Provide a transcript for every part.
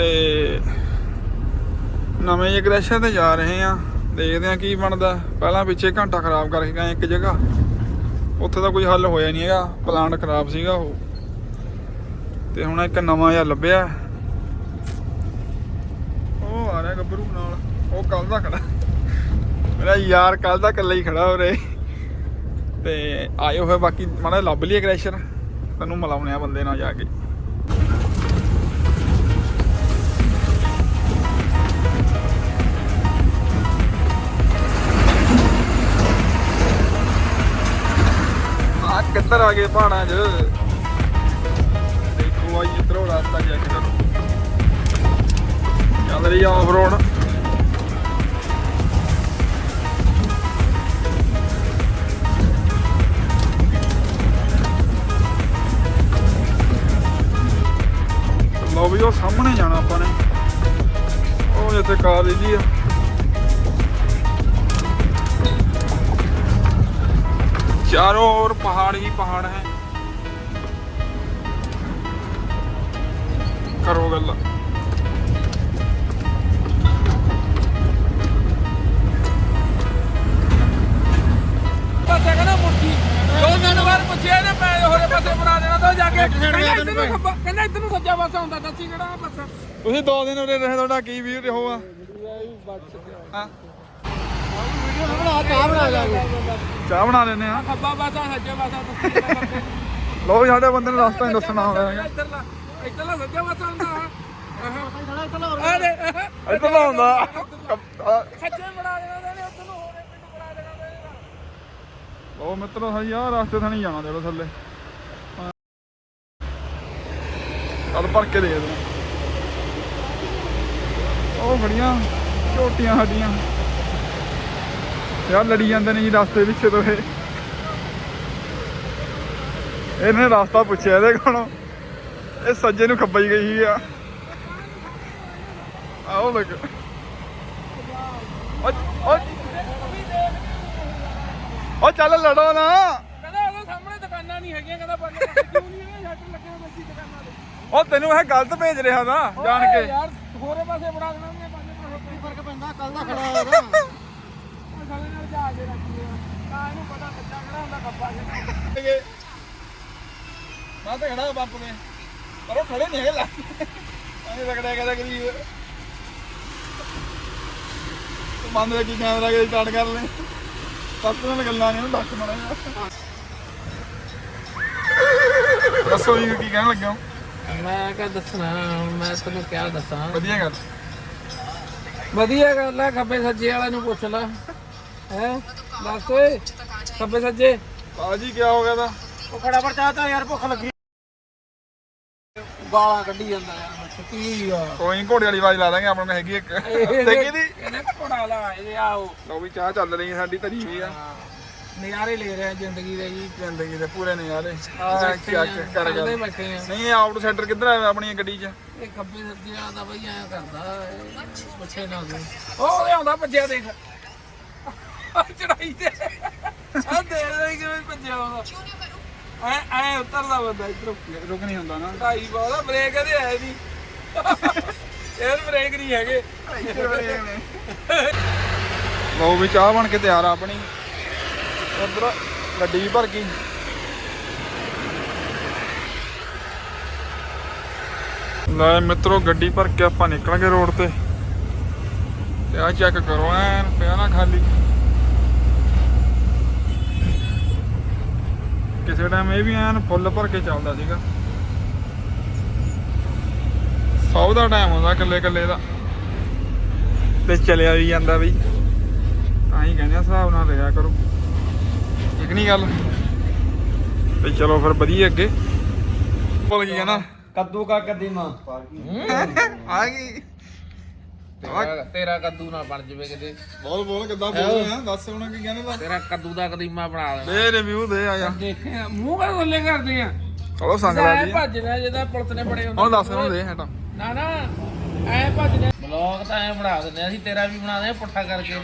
ਤੇ ਨਵੇਂ ਜਗਰੇਸ਼ਨ ਤੇ ਜਾ ਰਹੇ ਆ ਦੇਖਦੇ ਆ ਕੀ ਬਣਦਾ। ਪਹਿਲਾਂ ਪਿੱਛੇ ਘੰਟਾ ਖਰਾਬ ਕਰਕੇ ਗਏ ਇੱਕ ਜਗ੍ਹਾ। ਉੱਥੇ ਤਾਂ ਕੋਈ ਹੱਲ ਹੋਇਆ ਨਹੀਂ ਹੈਗਾ। ਪਲਾਂਟ ਖਰਾਬ ਸੀਗਾ ਉਹ। ਤੇ ਹੁਣ ਇੱਕ ਨਵਾਂ ਜਿਹਾ ਲੱਭਿਆ। ਉਹ ਆ ਰਿਹਾ ਗੱਭਰੂ ਨਾਲ। ਉਹ ਕੱਲ ਦਾ ਖੜਾ। ਮੇਰਾ ਯਾਰ ਕੱਲ ਦਾ ਇਕੱਲਾ ਹੀ ਖੜਾ ਹੋ ਰੇ ਤੇ ਆਇਓ ਹੋਏ ਬਾਕੀ, ਮਾੜਾ ਲੱਭ ਲਈਏ ਕ੍ਰੈਸ਼ਰ ਤੈਨੂੰ ਮਿਲਾਉਣੇ ਆ ਬੰਦੇ ਨਾਲ ਜਾ ਕੇ। ਕਿੱਧਰ ਆ ਗਏ ਪਹਾੜਾਂ 'ਚ? ਦੇਖੋ ਆਈ ਇਧਰੋਂ ਰਸਤਾ ਚੈੱਕ ਕਰੋ। ਚੱਲ ਰਹੀ ਆ ਆਫ ਰੋਡ ਲੋ ਵੀ, ਉਹ ਸਾਹਮਣੇ ਜਾਣਾ ਆਪਾਂ ਨੇ। ਉਹ ਜਿੱਥੇ ਕਾਰ ਦੀ ਆ। चारों ओर पहाड़ ही पहाड़ हैं करो गल्ला ਪਾਸੇ ਕਹਿੰਦਾ ਮੁੱਠੀ ਦੋ ਤਿੰਨ ਵਾਰ ਪੁੱਛਿਆ ਇਹਨੇ ਪੈ ਹੋਰੇ ਪਾਸੇ ਬਣਾ ਦੇਣਾ ਤਾਂ ਜਾ ਕੇ ਕਹਿੰਦਾ ਇੱਧਰ ਨੂੰ ਖੱਬਾ ਕਹਿੰਦਾ ਇੱਧਰ ਨੂੰ ਸੱਜਾ ਪਾਸਾ ਹੁੰਦਾ ਦੱਸੀ ਕਿਹੜਾ ਪਾਸਾ ਤੁਸੀਂ ਦੋ ਦਿਨ ਉਰੇ ਰਹੇ ਤੁਹਾਡਾ ਕੀ ਵੀਰ ਰਹੋ ਆ ਹਾਂ ਚਾਹ ਬਣਾ ਜਾਗੇ ਚਾਹ ਬਣਾ ਲੈਨੇ ਆ। ਖੱਬਾ ਪਾਸਾ ਸੱਜਾ ਪਾਸਾ ਪਾਸੇ ਲੋ ਸਾਡੇ ਬੰਦੇ ਨੂੰ ਰਸਤਾ ਹੀ ਦੱਸਣਾ ਹੋਇਆ ਇੱਧਰਲਾ ਇੱਧਰਲਾ ਸੱਜਾ ਪਾਸਾ ਹੁੰਦਾ ਆਹ, ਇੱਧਰ ਦਾ ਹੁੰਦਾ। ਸੱਜੇ ਬਣਾ ਦੇਣਾ ਇਹਨੇ ਉੱਧਰ ਨੂੰ ਹੋਰੇ ਪਿੰਡ ਬਣਾ ਦੇਣਾ ਲੋ ਮਿੱਤਰੋ ਸਹੀ ਆ ਰਸਤੇ ਥਾਂ ਨਹੀਂ ਜਾਣਾ ਜਿਹੜਾ ਥੱਲੇ। ਹਾਂ। ਚੱਲ ਭਰ ਕੇ ਦੇ ਦੇ ਉਹ ਖੜੀਆਂ ਝੋਟੀਆਂ ਸਾਡੀਆਂ। ਯਾਰ ਲੜੀ ਜਾਂਦੇ ਨੇ ਜੀ ਰਸਤੇ ਵਿੱਚ ਤੋਂ ਇਹ। ਇਹਨੇ ਰਸਤਾ ਪੁੱਛਿਆ ਇਹਦੇ ਕੋਲੋਂ। ਇਹ ਸੱਜੇ ਨੂੰ ਖੱਬਾ ਹੀ ਗਈ ਆ। ਆਓ ਲੱਗ ਓ ਚੱਲ ਲੜੋ ਨਾ। ਕਹਿੰਦਾ ਉਹਦੇ ਸਾਹਮਣੇ ਦੁਕਾਨਾਂ ਨਹੀਂ ਹੈਗੀਆਂ ਕਹਿੰਦਾ ਬੰਦ ਕਰ ਕਿਉਂ ਨਹੀਂ ਹੈਗਾ ਸ਼ਟਰ ਲੱਗਿਆ ਬੱਚੀ ਦੁਕਾਨਾਂ ਦੇ ਉਹ ਤੈਨੂੰ ਇਹ ਗਲਤ ਭੇਜ ਰਿਹਾ ਨਾ ਜਾਣ ਕੇ। ਯਾਰ ਹੋਰੇ ਪਾਸੇ ਬਣਾ ਦੇਣਾ ਉਹਨੇ ਪੰਜ ਪਾਸੇ ਫ਼ਰਕ ਪੈਂਦਾ ਕੱਲ ਦਾ ਖੜਾ ਹੋਇਆ ਉਹ ਸਾਲੇ ਨਾਲ ਜਾ ਕੇ ਰੱਖੀ ਆ। ਤਾਂ ਇਹਨੂੰ ਪਤਾ ਬੱਚਾ ਕਿਹੜਾ ਹੁੰਦਾ ਖੱਬਾ ਕਿਹੜਾ ਮੈਂ ਤਾਂ ਖੜਾ ਬੰਪ ਨੇ ਪਰ ਉਹ ਖੜੇ ਨਹੀਂ ਹੈਗੇ ਲਾ ਐਂ ਰਗੜਿਆ ਕਦਾ ਗਰੀਬ। ਤੂੰ ਬੰਦ ਦੇ ਕੀ ਕੈਮਰਾ ਕੇ ਸਟਾਰਟ ਕਰ ਲੈ ਸੱਤ ਨਾਲ ਗੱਲਾਂ ਨਹੀਂ ਉਹਨੂੰ ਦੱਸ ਮੜਾ ਦੱਸੋ ਜੀ ਕੀ ਕਹਿਣ ਮੈਂ ਕਿਆ ਦੱਸਣਾ ਮੈਂ ਤੈਨੂੰ ਕਿਆ ਦੱਸਾਂ? ਵਧੀਆ ਗੱਲ। ਵਧੀਆ ਗੱਲ ਆ ਖੱਬੇ ਸੱਜੇ ਵਾਲੇ ਨੂੰ ਪੁੱਛ ਲੈ। ਹੈ? ਦੱਸ ਓਏ ਖੱਬੇ ਸੱਜੇ। ਬਾਜੀ ਕੀ ਹੋ ਗਿਆ ਤਾਂ? ਉਹ ਖੜਾ ਪਰ ਚਾਹਤਾ ਯਾਰ ਭੁੱਖ ਲੱਗੀ। ਗਾਲਾਂ ਕੱਢੀ ਜਾਂਦਾ ਯਾਰ ਕੀ ਆ। ਕੋਈ ਘੋੜੇ ਵਾਲੀ ਆਵਾਜ਼ ਲਾ ਦਾਂਗੇ ਆਪਣੇ ਕੋਲ ਹੈਗੀ ਇੱਕ। ਦੇਖੀ ਦੀ ਇਹਨੇ ਘੋੜਾ ਲਾ ਇਹਦੇ ਆਓ ਲਓ ਵੀ ਚਾਹ ਚੱਲ ਰਹੀ ਹੈ ਸਾਡੀ ਧਰੀ ਹੋਈ ਆ। ਨਜ਼ਾਰੇ ਲੈ ਰਿਹਾ ਜ਼ਿੰਦਗੀ ਦੇ ਜੀ। ਜ਼ਿੰਦਗੀ ਦੇ ਪੂਰੇ ਨਜ਼ਾਰੇ। ਆ ਆ ਕੀ ਆ, ਕਰ ਕੱਲ੍ਹ ਦੇ ਗੱਲ ਬੈਠੇ ਆ। ਨਹੀਂ ਆਊਟ ਸੈਂਟਰ ਕਿੱਧਰ ਆਇਆ ਆਪਣੀ ਗੱਡੀ 'ਚ? ਇਹ ਖੱਬੇ ਸੱਜੇ ਵਾਲਾ ਤਾਂ ਬਈ ਐਂ ਕਰਦਾ ਇਹ ਪੁੱਛੇ ਨਾ ਤੂੰ ਉਹ ਆਉਂਦਾ ਭੱਜਿਆ ਦੇਖ। ਚੜਾਈ ਤੇ। ਆ ਦੇ ਦੇ ਕਿਵੇਂ ਭੱਜਿਆ ਆਉਂਦਾ ਐ ਐ ਉਤਰਦਾ ਬੰਦਾ ਇਧਰੋਂ। ਰੁਕ ਨਹੀਂ ਹੁੰਦਾ ਨਾ। ਚੜਾਈ ਬਾਦਾ ਬ੍ਰੇਕ ਇਹਦੇ ਹੈ ਨਹੀਂ। ਇਹ ਬ੍ਰੇਕ ਨਹੀਂ ਹੈਗੇ। ਲਓ ਵੀ ਚਾਹ ਬਣ ਕੇ ਤਿਆਰ ਆ ਆਪਣੀ। ਉਧਰ ਗੱਡੀ ਵੀ ਭਰ ਗਈ। ਲੈ ਮਿੱਤਰੋ ਗੱਡੀ ਭਰ ਕੇ ਆਪਾਂ ਨਿਕਲਾਂਗੇ ਰੋਡ ਤੇ। ਤੇ ਆ ਚੈੱਕ ਕਰੋ ਐਨ ਪਿਆ ਨਾ ਖਾਲੀ। ਕਿਸੇ ਟਾਈਮ ਇਹ ਵੀ ਐਨ ਫੁੱਲ ਭਰ ਕੇ ਚੱਲਦਾ ਸੀਗਾ। ਸੌ ਦਾ ਟਾਈਮ ਹੁੰਦਾ ਇਕੱਲੇ ਇਕੱਲੇ ਦਾ। ਤੇ ਚਲਿਆ ਵੀ ਜਾਂਦਾ ਬਈ ਤਾਂ ਹੀ ਕਹਿੰਦੇ ਆ ਹਿਸਾਬ ਨਾਲ ਰਿਹਾ ਕਰੋ। ਠੀਕ ਨਹੀਂ ਗੱਲ। ਤੇ ਚਲੋ ਫਿਰ ਵਧੀਆ ਅੱਗੇ। ਬੋਲ ਕੀ ਕਹਿੰਦਾ ਕੱਦੂ ਕਾ ਕਦੀਮਾ ਆ ਗਈ। ਤੇਰਾ ਤੇਰਾ ਕੱਦੂ ਨਾ ਬਣ ਜਵੇ ਕਿਤੇ। ਬੋਲ ਬੋਲ ਕਿੱਦਾਂ ਬੋਲ ਰਿਹਾ ਦੱਸ ਹੁਣ ਕੀ ਕਹਿੰਦਾ ਤੇਰਾ ਕੱਦੂ ਦਾ ਕਦੀਮਾ ਬਣਾ ਦੇਣਾ। ਦੇ ਰਿਵਿਊ ਦੇ ਆ ਜਾ ਦੇਖਿਆ ਮੂੰਹ ਕਾ ਗੱਲੇ ਕਰਦੇ ਆ? ਚਲੋ ਸੰਗ ਲਾ ਜੀ ਭੱਜਣਾ ਜਿਹਦਾ ਪੁਲਿਸ ਨੇ ਬੜੇ ਹੁੰਦੇ ਹੁਣ ਦੱਸ ਹੁਣ ਦੇ ਹਟਾ। ਨਾ ਨਾ ਐ ਭੱਜਣਾ ਬਲੌਗ ਤਾਂ ਐ ਬਣਾ ਦਿੰਦੇ ਆ, ਅਸੀਂ ਤੇਰਾ ਵੀ ਬਣਾ ਦੇ ਪੁੱਠਾ ਕਰਕੇ।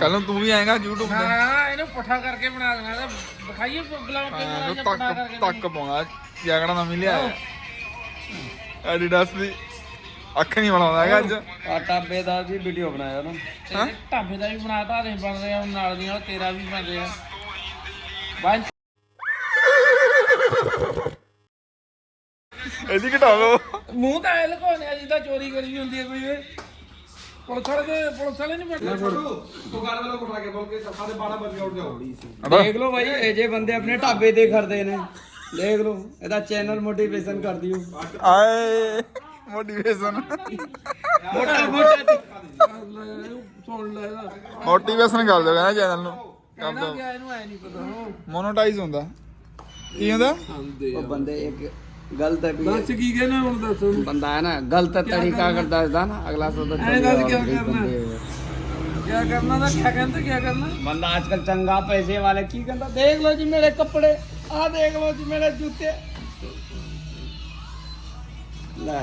ਕੱਲ ਨੂੰ ਤੂੰ ਵੀ ਆਏਗਾ YouTube ਤੇ। ਹਾਂ ਇਹਨੂੰ ਪੁੱਠਾ ਕਰਕੇ ਬਣਾ ਦੇਣਾ। ਤੇ ਦਿਖਾਈਏ ਬਲੌਗ ਕਿਵੇਂ ਤੱਕ ਪੁੱਠਾ ਕਰਕੇ ਤੱਕ ਪਾਉਣਾ। ਜੈਕੜਾ ਨਵੀਂ ਲਿਆ ਐਡੀਡਾਸ ਦੀ। ਅੱਖ ਨਹੀਂ ਮਲਾਉਂਦਾ ਹੈਗਾ ਅੱਜ। ਆ ਟਾਬੇ ਦਾ ਵੀ ਵੀਡੀਓ ਬਣਾਇਆ ਨਾ ਹਾਂ? ਢਾਬੇ ਦਾ ਵੀ ਬਣਾਤਾ ਨਹੀਂ ਬਣ ਰਿਹਾ ਹੁਣ ਨਾਲ ਦੀ ਨਾਲ ਤੇਰਾ ਵੀ ਬਣ ਰਿਹਾ। ਬੰਦ ਇਹਦੀ ਘਟਾ ਲਓ ਮੂੰਹ ਤਾਂ ਐ ਲਗਾਉਣੇ ਆ ਜਿੱਦਾਂ ਚੋਰੀ ਕਰੀ ਹੁੰਦੀ ਹੈ ਕੋਈ ਇਹ। ਪੁਲਿਸ ਵਾਲੇ ਦੇ ਪੁਲਿਸ ਵਾਲੇ ਨਹੀਂ ਬੈਠੇ। ਦੇਖ ਲਓ ਭਾਈ ਇਹ ਜੇ ਬੰਦੇ ਆਪਣੇ ਢਾਬੇ ਤੇ ਕਰਦੇ ਨੇ। ਦੇਖ ਲਓ ਇਹਦਾ ਚੈਨਲ ਮੋਟੀਵੇਸ਼ਨ ਕਰ ਦਿਓ ਆਏ। ਮੋਟੀਵੇਸ਼ਨ ਮੋਟਾ ਮੋਟਾ ਸੁਣ ਲੈ ਇਹਦਾ ਮੋਟੀਵੇਸ਼ਨ ਕਰ ਦਿਓ ਕਹਿੰਦਾ ਚੈਨਲ ਨੂੰ ਕਰ ਕਹਿਣਾ ਦਿਓ ਕਿ ਇਹਨੂੰ ਐ ਨਹੀਂ ਪਤਾ ਉਹ ਮੋਨੋਟਾਈਜ਼ ਹੁੰਦਾ ਕੀ ਹੁੰਦਾ ਆਂਦੇ ਉਹ बंदे एक गलत बस की कहना है, ਹੁਣ ਦੱਸ बंदा है ना गलत तरीका अगर दस ना अगला सोचता अरे चलो गलत क्या और एक करना? बंदे हुए। ਕੀ ਕਰਨਾ ਦਾ ਕੀ ਕਹਿੰਦੇ ਕੀ ਕਰਨਾ बंदा आजकल चंगा पैसे वाले की करता देख लो जी मेरे कपड़े आ देख लो जी मेरे जूते ले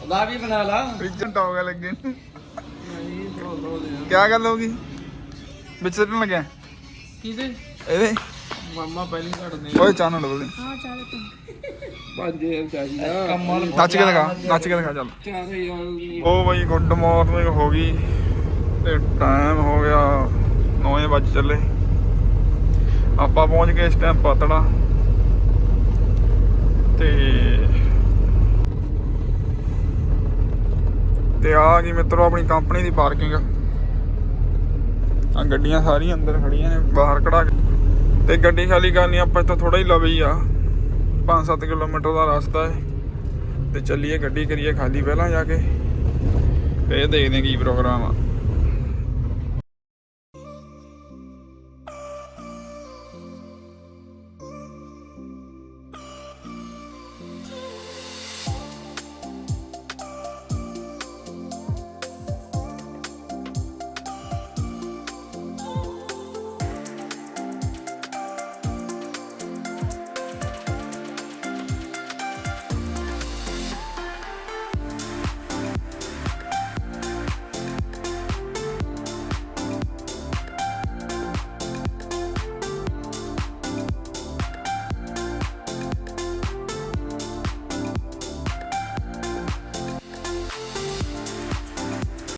ਲੈ ਉਹਦਾ ਵੀ ਬਣਾ ਲਾ। ਰਿਜੈਂਟ ਹੋ ਗਿਆ ਲੱਗੇ ਨੂੰ। ਕਿਆ ਗੱਲ ਹੋ ਗਈ? ਵਿੱਚ ਸਿੱਟਣ ਲੱਗਿਆ ਕਿਹਦੇ? ਇਹਦੇ? ਮਾਮਾ ਪਹਿਲੀ ਘੜਨੇ ਓਏ ਚਾਨਣ ਡੋਲ ਦੇ। ਪੰਜ ਹਜ਼ਾਰ ਚਾਹੀਦਾ। ਕਮਲ ਨੱਚ ਕੇ ਦਿਖਾ ਨੱਚ ਕੇ ਦਿਖਾ ਚੱਲ। ਚਾਰ ਹਜ਼ਾਰ ਦੀ। ਉਹ ਬਈ ਗੁੱਡ ਮਾਰਨਿੰਗ ਹੋ ਗਈ। ਤੇ ਟਾਈਮ ਹੋ ਗਿਆ 9 ਵਜੇ ਚੱਲੇ। ਆਪਾਂ ਪਹੁੰਚ ਗਏ ਇਸ ਟਾਈਮ ਪਾਤੜਾ ਤੇ ਤੇ ਆ ਗਈ ਮਿੱਤਰੋ ਆਪਣੀ ਕੰਪਨੀ ਦੀ ਪਾਰਕਿੰਗ ਆ ਗੱਡੀਆਂ ਸਾਰੀਆਂ ਅੰਦਰ ਖੜੀਆਂ ਨੇ, ਬਾਹਰ ਕਢਾ ਕੇ। ਤੇ ਗੱਡੀ ਖਾਲੀ ਕਰਨੀ ਆਪਾਂ ਇੱਥੋਂ ਥੋੜਾ ਹੀ ਲਵੇ ਹੀ ਆ 5-7 ਕਿਲੋਮੀਟਰ ਦਾ ਰਸਤਾ ਹੈ। ਤੇ ਚੱਲੀਏ ਗੱਡੀ ਕਰੀਏ ਖਾਲੀ ਪਹਿਲਾਂ ਜਾ ਕੇ। ਫੇਰ ਦੇਖਦੇ ਕੀ ਪ੍ਰੋਗਰਾਮ ਆ।